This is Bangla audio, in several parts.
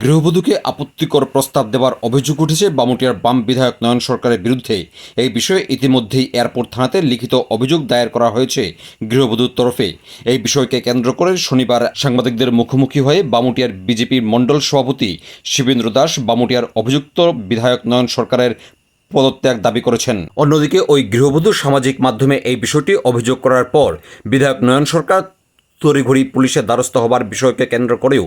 গৃহবধূকে আপত্তিকর প্রস্তাব দেওয়ার অভিযোগ উঠেছে বামুটিয়ার বাম বিধায়ক নয়ন সরকারের বিরুদ্ধে। এই বিষয়ে ইতিমধ্যেই এয়ারপোর্ট থানাতে লিখিত অভিযোগ দায়ের করা হয়েছে গৃহবধূর তরফে। এই বিষয়কে কেন্দ্র করে শনিবার সাংবাদিকদের মুখোমুখি হয়ে বামুটিয়ার বিজেপির মণ্ডল সভাপতি শিবেন্দ্র দাস বামুটিয়ার অভিযুক্ত বিধায়ক নয়ন সরকারের পদত্যাগ দাবি করেছেন। অন্যদিকে ওই গৃহবধূ সামাজিক মাধ্যমে এই বিষয়টি অভিযোগ করার পর বিধায়ক নয়ন সরকার তড়িঘড়ি পুলিশের দ্বারস্থ হবার বিষয়কে কেন্দ্র করেও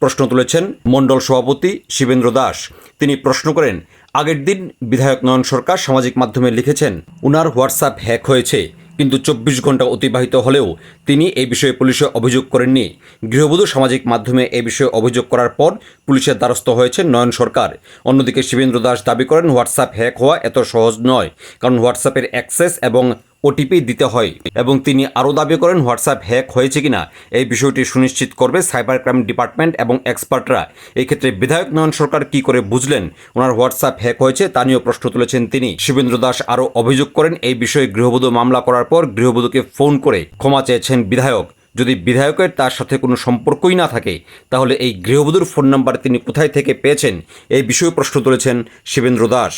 প্রশ্ন তুলেছেন মণ্ডল সভাপতি শিবেন্দ্র দাস। তিনি প্রশ্ন করেন, আগের দিন বিধায়ক নয়ন সরকার সামাজিক মাধ্যমে লিখেছেন, উনার হোয়াটসঅ্যাপ হ্যাক হয়েছে। কিন্তু চব্বিশ ঘণ্টা অতিবাহিত হলেও তিনি এই বিষয়ে পুলিশে অভিযোগ করেননি। গৃহবধূ সামাজিক মাধ্যমে এ বিষয়ে অভিযোগ করার পর পুলিশের দ্বারস্থ হয়েছে নয়ন সরকার। অন্যদিকে শিবেন্দ্র দাস দাবি করেন, হোয়াটসঅ্যাপ হ্যাক হওয়া এত সহজ নয়। কারণ হোয়াটসঅ্যাপের অ্যাক্সেস এবং ওটিপি দিতে হয় এবং তিনি আরও দাবি করেন হোয়াটসঅ্যাপ হ্যাক হয়েছে কিনা। এই বিষয়টি সুনিশ্চিত করবে সাইবার ক্রাইম ডিপার্টমেন্ট এবং এক্সপার্টরা। এক্ষেত্রে বিধায়ক নয়ন সরকার কি করে বুঝলেন? ওনার হোয়াটসঅ্যাপ হ্যাক হয়েছে তা নিয়েও প্রশ্ন তুলেছেন তিনি। শিবেন্দ্র দাস আরও অভিযোগ করেন, এই বিষয়ে গৃহবধূ মামলা করার পর গৃহবধূকে ফোন করে ক্ষমা চেয়েছেন বিধায়ক। যদি বিধায়কের তার সাথে কোনো সম্পর্কই না থাকে, তাহলে এই গৃহবধূর ফোন নাম্বার তিনি কোথায় থেকে পেয়েছেন? এই বিষয়ে প্রশ্ন তুলেছেন শিবেন্দ্র দাস।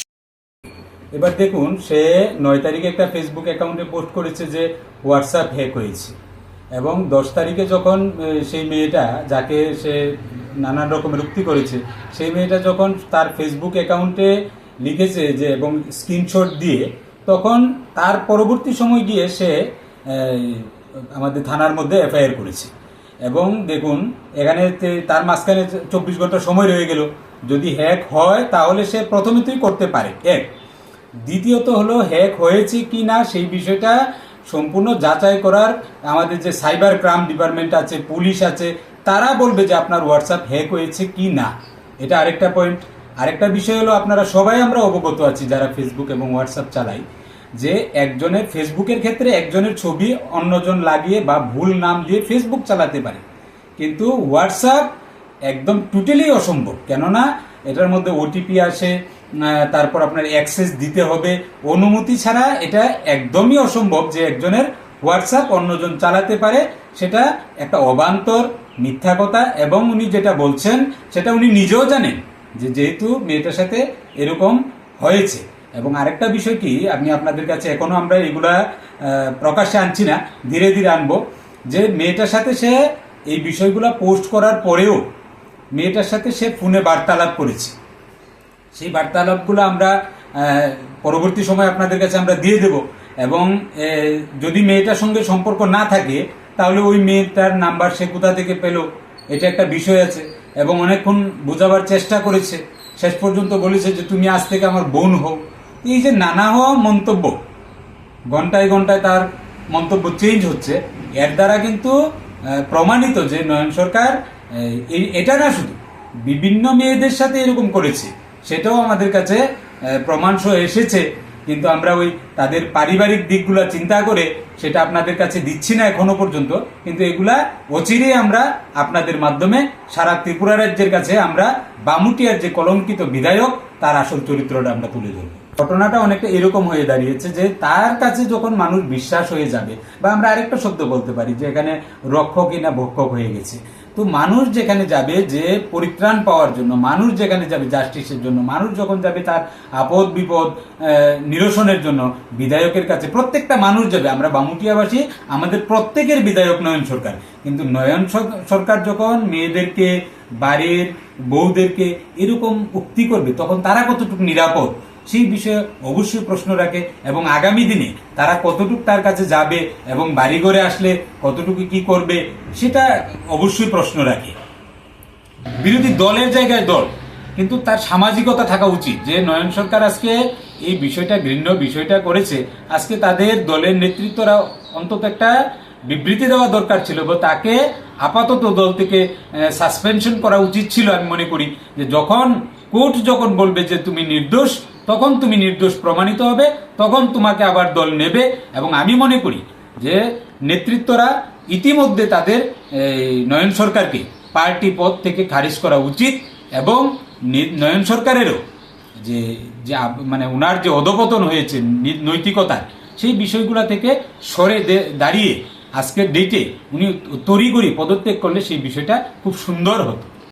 এবার দেখুন, সে নয় তারিখে একটা ফেসবুক অ্যাকাউন্টে পোস্ট করেছে যে হোয়াটসঅ্যাপ হ্যাক হয়েছে। এবং দশ তারিখে যখন সেই মেয়েটা যাকে সে নানান রকমের উক্তি করেছে, সেই মেয়েটা যখন তার ফেসবুক অ্যাকাউন্টে লিখেছে যে, এবং স্ক্রিনশট দিয়ে, তখন তার পরবর্তী সময় গিয়ে সে আমাদের থানার মধ্যে এফআইআর করেছে। এবং দেখুন, এখানে তার মাঝখানে চব্বিশ ঘণ্টা সময় রয়ে গেল। যদি হ্যাক হয়, তাহলে সে প্রথমেতেই করতে পারে, এক। দ্বিতীয়ত হলো হ্যাক হয়েছে কি না সেই বিষয়টা সম্পূর্ণ যাচাই করার আমাদের যে সাইবার ক্রাইম ডিপার্টমেন্ট আছে পুলিশ আছে, তারা বলবে যে আপনার হোয়াটসঅ্যাপ হ্যাক হয়েছে কি না। এটা আরেকটা পয়েন্ট আরেকটা বিষয় হলো আপনারা সবাই আমরা অবগত আছি যারা ফেসবুক এবং হোয়াটসঅ্যাপ চালাই, যে একজনের ফেসবুকের ক্ষেত্রে একজনের ছবি অন্যজন লাগিয়ে বা ভুল নাম দিয়ে ফেসবুক চালাতে পারে। কিন্তু হোয়াটসঅ্যাপ একদম টোটালি অসম্ভব। কেননা এটার মধ্যে ওটিপি আসে তারপর আপনার অ্যাক্সেস দিতে হবে। অনুমতি ছাড়া এটা একদমই অসম্ভব যে একজনের হোয়াটসঅ্যাপ অন্যজন চালাতে পারে, সেটা একটা অবান্তর মিথ্যা কথা এবং উনি যেটা বলছেন, সেটা উনি নিজেও জানেন যে যেহেতু মেয়েটার সাথে এরকম হয়েছে। এবং আরেকটা বিষয় কি, আমি আপনাদের কাছে এখনও আমরা এগুলা প্রকাশ্যে আনছি না, ধীরে ধীরে আনব যে মেয়েটার সাথে সে এই বিষয়গুলো পোস্ট করার পরেও মেয়েটার সাথে সে ফোনে বার্তালাপ করেছে। সেই বার্তালাপগুলো আমরা পরবর্তী সময় আপনাদের কাছে আমরা দিয়ে দেব এবং যদি মেয়েটার সঙ্গে সম্পর্ক না থাকে, তাহলে ওই মেয়েটার নাম্বার সে কোথা থেকে পেল, এটা একটা বিষয় আছে এবং অনেকক্ষণ বোঝাবার চেষ্টা করেছে। শেষ পর্যন্ত বলেছে যে, তুমি আজ থেকে আমার বোন হও। এই যে নানা হওয়া মন্তব্য, ঘন্টায় ঘন্টায় তার মন্তব্য চেঞ্জ হচ্ছে। এর দ্বারা কিন্তু প্রমাণিত যে নয়ন সরকার এটা না শুধু। বিভিন্ন মেয়েদের সাথে এরকম করেছে। সেটাও আমাদের কাছে প্রমাণ সহ এসেছে। কিন্তু আমরা ওই তাদের পারিবারিক দিকগুলো চিন্তা করে সেটা আপনাদের কাছে দিচ্ছি না এখনও পর্যন্ত। কিন্তু এগুলা অচিরেই আমরা আপনাদের মাধ্যমে সারা ত্রিপুরা রাজ্যের কাছে আমরা বামুটিয়ার যে কলঙ্কিত বিধায়ক, তার আসল চরিত্রটা আমরা তুলে ধরব। ঘটনাটা অনেকটা এরকম হয়ে দাঁড়িয়েছে যে তার কাছে যখন মানুষ বিশ্বাস হয়ে যাবে, বা আমরা আরেকটা শব্দ বলতে পারি যে এখানে রক্ষক না ভক্ষক হয়ে গেছে। তো মানুষ যেখানে যাবে যে পরিত্রাণ পাওয়ার জন্য, মানুষ যেখানে যাবে জাস্টিসের জন্য, মানুষ যখন যাবে তার আপদ বিপদ নিরসনের জন্য, বিধায়কের কাছে প্রত্যেকটা মানুষ যাবে। আমরা বামুটিয়াবাসী, আমাদের প্রত্যেকের বিধায়ক নয়ন সরকার। কিন্তু নয়ন সরকার যখন মেয়েদেরকে, বাড়ির বউদেরকে এরকম উক্তি করবে, তখন তারা কতটুকু নিরাপদ? সেই বিষয়ে অবশ্যই প্রশ্ন রাখে এবং আগামী দিনে তারা কতটুকু তার কাছে যাবে এবং বাড়ি ঘরে আসলে কতটুকু কি করবে, সেটা অবশ্যই প্রশ্ন রাখে। বিরোধী দলের জায়গায় দল, কিন্তু তার সামাজিকতা থাকা উচিত যে নয়ন সরকার আজকে এই বিষয়টা ঘৃণ্য বিষয়টা করেছে। আজকে তাদের দলের নেতৃত্বরা অন্তত একটা বিবৃতি দেওয়া দরকার ছিল, বা তাকে আপাতত দল থেকে সাসপেনশন করা উচিত ছিল আমি মনে করি। যে যখন কোর্ট যখন বলবে যে তুমি নির্দোষ তখন তুমি নির্দোষ প্রমাণিত হবে, তখন তোমাকে আবার দল নেবে। এবং আমি মনে করি যে নেতৃত্বরা ইতিমধ্যে তাদের নয়ন সরকারকে পার্টি পদ থেকে খারিজ করা উচিত এবং নয়ন সরকারেরও যে যে মানে ওনার যে অধপতন হয়েছে নৈতিকতার সেই বিষয়গুলো থেকে সরে দাঁড়িয়ে আজকের ডেটে উনি তড়িগড়ি পদত্যাগ করলে সেই বিষয়টা খুব সুন্দর হতো।